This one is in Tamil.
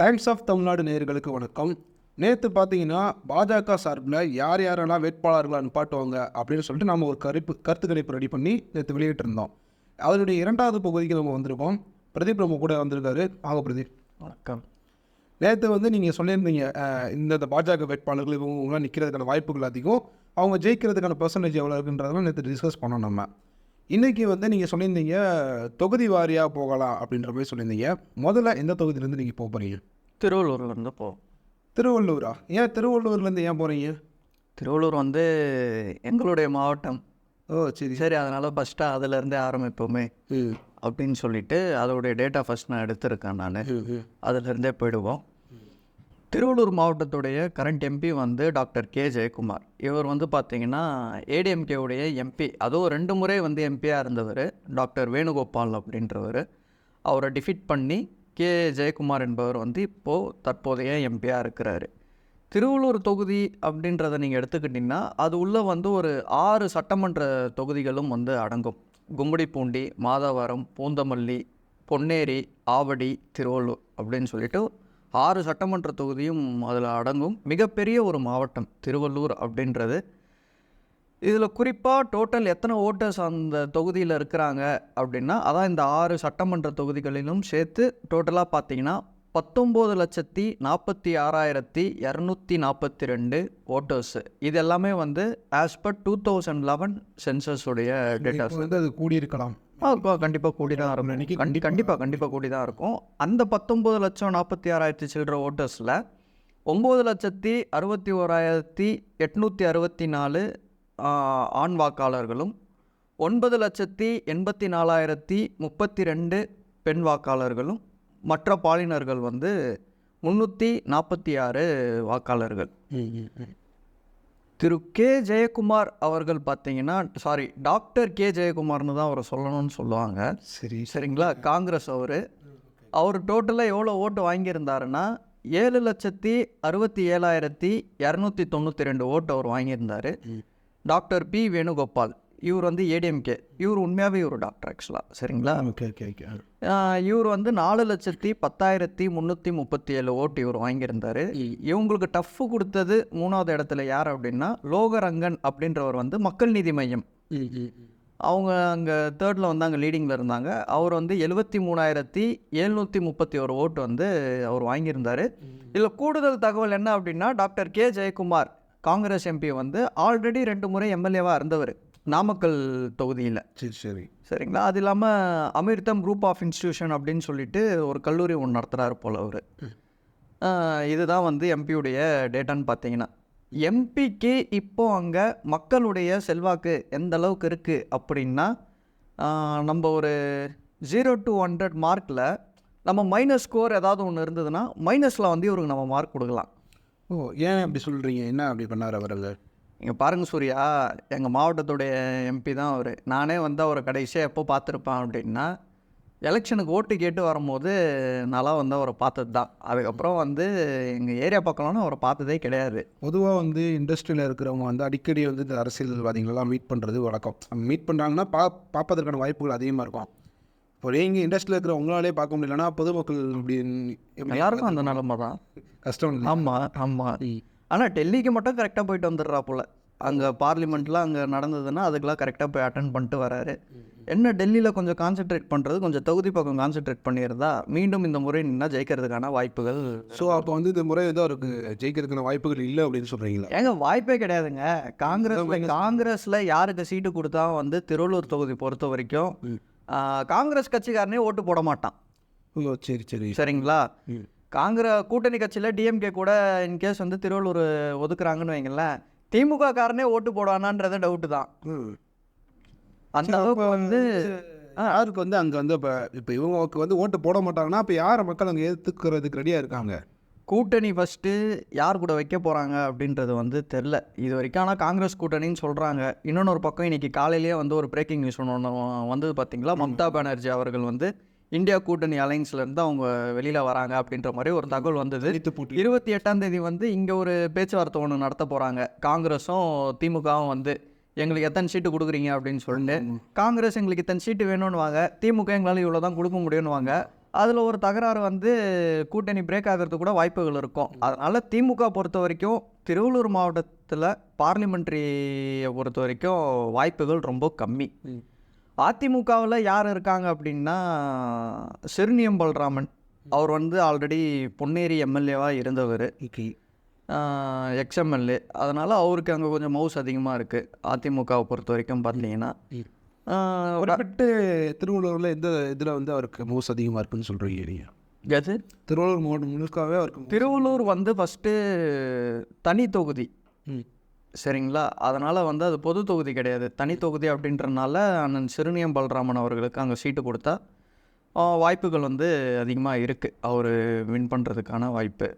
டைம்ஸ் ஆஃப் தமிழ்நாடு நேயர்களுக்கு வணக்கம். நேற்று பார்த்தீங்கன்னா பாஜக சார்பில் யார் யாரெல்லாம் வேட்பாளர்களை நிப்பாட்டுவாங்க அப்படின்னு சொல்லிட்டு நம்ம ஒரு கருப்பு கருத்து கணிப்பு ரெடி பண்ணி நேற்று வெளியிட்டிருந்தோம். அதனுடைய இரண்டாவது பகுதிக்கு நம்ம வந்திருக்கோம். பிரதீப் நம்ம கூட வந்திருக்காரு. ஆக பிரதீப். வணக்கம். நேற்று வந்து நீங்கள் சொல்லியிருந்தீங்க இந்த பாஜக வேட்பாளர்கள் இவங்களாம் நிற்கிறதுக்கான வாய்ப்புகள் அதிகம். அவங்க ஜெயிக்கிறதுக்கான பர்சன்டேஜ் எவ்வளோ இருக்குன்றதெல்லாம் நேற்று டிஸ்கஸ் பண்ணோம் நம்ம. இன்றைக்கி வந்து நீங்கள் சொல்லியிருந்தீங்க தொகுதி வாரியாக போகலாம் அப்படின்ற மாதிரி சொல்லியிருந்தீங்க. முதல்ல எந்த தொகுதியிலேருந்து நீங்கள் போக போகிறீங்க திருவள்ளூர்லேருந்து போ. திருவள்ளூரா? ஏன் திருவள்ளூர்லேருந்து ஏன் போகிறீங்க திருவள்ளூர் வந்து எங்களுடைய மாவட்டம். ஓ சரி. சரி அதனால் ஃபஸ்ட்டு அதிலேருந்தே ஆரம்பிப்போமே ம். அப்படின்னு சொல்லிட்டு அதோடைய டேட்டா ஃபஸ்ட் நான் எடுத்திருக்கேன் நான். அதிலிருந்தே போயிடுவோம். திருவள்ளூர் மாவட்டத்துடைய கரண்ட் எம்பி வந்து டாக்டர் கே ஜெயக்குமார். இவர் வந்து பார்த்தீங்கன்னா ஏடிஎம்கேவுடைய எம்பி அதுவும் ரெண்டு முறை வந்து எம்பியாக இருந்தவர் டாக்டர் வேணுகோபால் அப்படின்றவர். அவரை டிஃபீட் பண்ணி கே ஜெயக்குமார் என்பவர் வந்து இப்போது தற்போதைய எம்பியாக இருக்கிறார். திருவள்ளூர் தொகுதி அப்படின்றத நீங்கள் எடுத்துக்கிட்டிங்கன்னா அது உள்ளே வந்து ஒரு ஆறு சட்டமன்ற தொகுதிகளும் வந்து அடங்கும். கும்படிப்பூண்டி மாதவரம் பூந்தமல்லி பொன்னேரி ஆவடி திருவள்ளூர் அப்படின்னு சொல்லிட்டு ஆறு சட்டமன்ற தொகுதியும் அதில் அடங்கும் மிகப்பெரிய ஒரு மாவட்டம் திருவள்ளூர் அப்படின்றது. இதில் குறிப்பாக டோட்டல் எத்தனை ஓட்டர்ஸ் அந்த தொகுதியில் இருக்கிறாங்க அப்படின்னா அதான் இந்த ஆறு சட்டமன்ற தொகுதிகளிலும் சேர்த்து டோட்டலாக பார்த்தீங்கன்னா பத்தொம்போது லட்சத்தி நாற்பத்தி ஆறாயிரத்தி இரநூத்தி நாற்பத்தி ரெண்டு ஓட்டர்ஸு இது எல்லாமே வந்து as per two thousand eleven சென்சஸுடைய datas வந்து அது கூடியிருக்கலாம். கண்டிப்பாக கூடி தான் இருக்கும். கண்டி கண்டிப்பாக கண்டிப்பாக கூடி தான் இருக்கும். அந்த பத்தொம்பது லட்சம் நாற்பத்தி ஆறாயிரத்தி சில்லற ஓட்டர்ஸில் ஒம்பது லட்சத்தி அறுபத்தி ஓராயிரத்தி எட்நூற்றி அறுபத்தி நாலு ஆண் வாக்காளர்களும் ஒன்பது லட்சத்தி எண்பத்தி நாலாயிரத்தி முப்பத்தி ரெண்டு பெண் வாக்காளர்களும் மற்ற பாலினர்கள் வந்து முந்நூற்றி நாற்பத்தி ஆறு வாக்காளர்கள். திரு கே ஜெயக்குமார் அவர்கள் பார்த்தீங்கன்னா சாரி டாக்டர் கே ஜெயக்குமார்னு தான் அவரை சொல்லணும்னு சொல்லுவாங்க. சரி. சரிங்களா? காங்கிரஸ் அவர். அவர் டோட்டலாக எவ்வளோ ஓட்டு வாங்கியிருந்தாருன்னா ஏழு லட்சத்தி அறுபத்தி ஏழாயிரத்தி இரநூத்தி தொண்ணூற்றி ரெண்டு ஓட்டு அவர் வாங்கியிருந்தார். Doctor P Venugopal. இவர் வந்து ஏடிஎம்கே இவர் உண்மையாகவே ஒரு டாக்டர் ஆக்சுவலாக சரிங்களா? ஓகே ஓகே ஓகே இவர் வந்து நாலு லட்சத்தி பத்தாயிரத்தி முந்நூற்றி முப்பத்தி ஏழு ஓட்டு இவர் வாங்கியிருந்தார். இவங்களுக்கு டஃப் கொடுத்தது மூணாவது இடத்துல யார் அப்படின்னா லோகரங்கன் அப்படின்றவர் வந்து மக்கள் நீதி மையம். அவங்க அங்கே தேர்டில் வந்து அங்கே லீடிங்கில் இருந்தாங்க. அவர் வந்து எழுபத்தி மூணாயிரத்தி எழுநூற்றி முப்பத்தி ஒரு ஓட்டு வந்து அவர் வாங்கியிருந்தார். இதில் கூடுதல் தகவல் என்ன அப்படின்னா doctor K Jayakumar Congress MP வந்து ஆல்ரெடி ரெண்டு முறை எம்எல்ஏவாக இருந்தவர். நாமக்கல் தொகுதியில். சரி சரி. சரிங்களா? அது இல்லாமல் அமிர்தம் குரூப் ஆஃப் இன்ஸ்டிடியூஷன் அப்படின்னு சொல்லிட்டு ஒரு கல்லூரி ஒன்று நடத்துகிறாரு போல் அவர். இதுதான் வந்து எம்பியுடைய டேட்டான்னு பார்த்தீங்கன்னா எம்பிக்கு இப்போ அங்கே மக்களுடைய செல்வாக்கு எந்த அளவுக்கு இருக்குது அப்படின்னா நம்ம ஒரு ஜீரோ டு ஹண்ட்ரட் மார்க்கில் நம்ம மைனஸ் ஸ்கோர் ஏதாவது ஒன்று இருந்ததுன்னா மைனஸில் வந்து இவருக்கு நம்ம மார்க் கொடுக்கலாம். ஓ ஏன் அப்படி சொல்கிறீங்க என்ன அப்படி பண்ணார் அவர்கள் இங்கே பாருங்க சூர்யா எங்கள் மாவட்டத்துடைய எம்பி தான் அவர். நானே வந்து அவரை கடைசியாக எப்போ பார்த்துருப்பேன் அப்படின்னா எலெக்ஷனுக்கு ஓட்டு கேட்டு வரும்போது நல்லா வந்து அவரை பார்த்தது தான். அதுக்கப்புறம் வந்து எங்கள் ஏரியா பக்கம்லாம் அவரை பார்த்ததே கிடையாது. பொதுவாக வந்து இண்டஸ்ட்ரியில் இருக்கிறவங்க வந்து அடிக்கடி வந்து இந்த அரசியல்வாதிகளெல்லாம் மீட் பண்ணுறது வழக்கம். மீட் பண்ணுறாங்கன்னா பா பார்ப்பதற்கான வாய்ப்புகள் அதிகமாக இருக்கும். இப்போ நீங்கள் இண்டஸ்ட்ரியில் இருக்கிற உங்களாலே பார்க்க முடியலன்னா பொதுமக்கள் இப்படி எப்படி யாருக்கும் அந்த நிலமை தான். கஷ்டம் ஆமாம் ஆமாம் ஆனால் டெல்லிக்கு மட்டும் கரெக்டாக போயிட்டு வந்துடுறா போல். அங்கே பார்லிமெண்ட்லாம் அங்கே நடந்ததுன்னா அதுக்கெல்லாம் கரெக்டாக போய் அட்டன் பண்ணிட்டு வராரு. என்ன டெல்லியில் கொஞ்சம் கான்சென்ட்ரேட் பண்ணுறது கொஞ்சம் தொகுதி பக்கம் கான்சென்ட்ரேட் பண்ணியிருந்தா மீண்டும் இந்த முறை நின்னா ஜெயிக்கிறதுக்கான வாய்ப்புகள் ஸோ அப்போ வந்து இந்த முறை ஏதோ அவருக்கு ஜெயிக்கிறதுக்கான வாய்ப்புகள் இல்லை அப்படின்னு சொல்கிறீங்களா ஏங்க வாய்ப்பே கிடையாதுங்க. காங்கிரஸ்ல காங்கிரஸ்ல யாருக்கு சீட்டு கொடுத்தா வந்து திருவள்ளூர் தொகுதி பொறுத்த வரைக்கும் காங்கிரஸ் கட்சிக்காரனே ஓட்டு போட மாட்டான். ஓ சரி சரி. சரிங்களா. காங்கிரஸ் கூட்டணி கட்சியில் டிஎம்கே கூட இன்கேஸ் வந்து திருவள்ளூர் ஒதுக்குறாங்கன்னு வைங்களேன் திமுக காரனே ஓட்டு போடுவானான்றது டவுட்டு தான். ம். அந்த அளவுக்கு வந்து யாருக்கு வந்து அங்கே வந்து இப்போ இப்போ இவங்களுக்கு வந்து ஓட்டு போட மாட்டாங்கன்னா அப்போ யாரை மக்கள் அங்கே ஏற்றுக்கிறதுக்கு ரெடியாக இருக்காங்க? கூட்டணி ஃபஸ்ட்டு யார் கூட வைக்க போகிறாங்க அப்படின்றது வந்து தெரில. இது வரைக்கும் ஆனால் காங்கிரஸ் கூட்டணின்னு சொல்கிறாங்க இன்னொன்று ஒரு பக்கம் இன்றைக்கி காலையிலேயே வந்து ஒரு பிரேக்கிங் நியூஸ் ஒன்று வந்தது பார்த்தீங்களா மம்தா பானர்ஜி அவர்கள் வந்து இந்தியா கூட்டணி அலைன்ஸ்லேருந்து அவங்க வெளியில் வராங்க அப்படின்ற மாதிரி ஒரு தகவல் வந்தது. இருபத்தி எட்டாம் தேதி வந்து இங்கே ஒரு பேச்சுவார்த்தை ஒன்று நடத்த போகிறாங்க காங்கிரஸும் திமுகவும் வந்து எங்களுக்கு எத்தனை சீட்டு கொடுக்குறீங்க அப்படின்னு சொல்லிட்டு. காங்கிரஸ் எங்களுக்கு இத்தனை சீட்டு வேணும்னு வாங்க திமுக எங்களால் இவ்வளோ தான் கொடுக்க முடியும்னு வாங்க அதில் ஒரு தகராறு வந்து கூட்டணி பிரேக் ஆகிறதுக்கு கூட வாய்ப்புகள் இருக்கும். அதனால் திமுக பொறுத்த வரைக்கும் திருவள்ளூர் மாவட்டத்தில் பார்லிமெண்ட்ரியை பொறுத்த வரைக்கும் வாய்ப்புகள் ரொம்ப கம்மி. அதிமுகவில் யார் இருக்காங்க அப்படின்னா சிறுனியம் பல்ராமன். அவர் வந்து ஆல்ரெடி பொன்னேரி எம்எல்ஏவாக இருந்தவர். எக்ஸ்எம்எல்ஏ. அதனால் அவருக்கு அங்கே கொஞ்சம் மவுஸ் அதிகமாக இருக்குது அதிமுகவை பொறுத்த வரைக்கும் பார்த்தீங்கன்னா குறிப்பிட்டு திருவள்ளூரில் எந்த இதில் வந்து அவருக்கு மோஸ் அதிகமாக இருக்குன்னு சொல்கிறீங்க நீங்கள் எது? திருவள்ளூர் மாவட்டம் முழுக்காவே அவருக்கு திருவள்ளூர் வந்து ஃபஸ்ட்டு தனி தொகுதி. சரிங்களா? அதனால் வந்து அது பொது தொகுதி கிடையாது. தனி தொகுதி அப்படின்றனால அண்ணன் சிறுனியம் பலராமன் அவர்களுக்கு அங்கே சீட்டு கொடுத்தா வாய்ப்புகள் வந்து அதிகமாக இருக்குது அவர் வின் பண்ணுறதுக்கான வாய்ப்பு.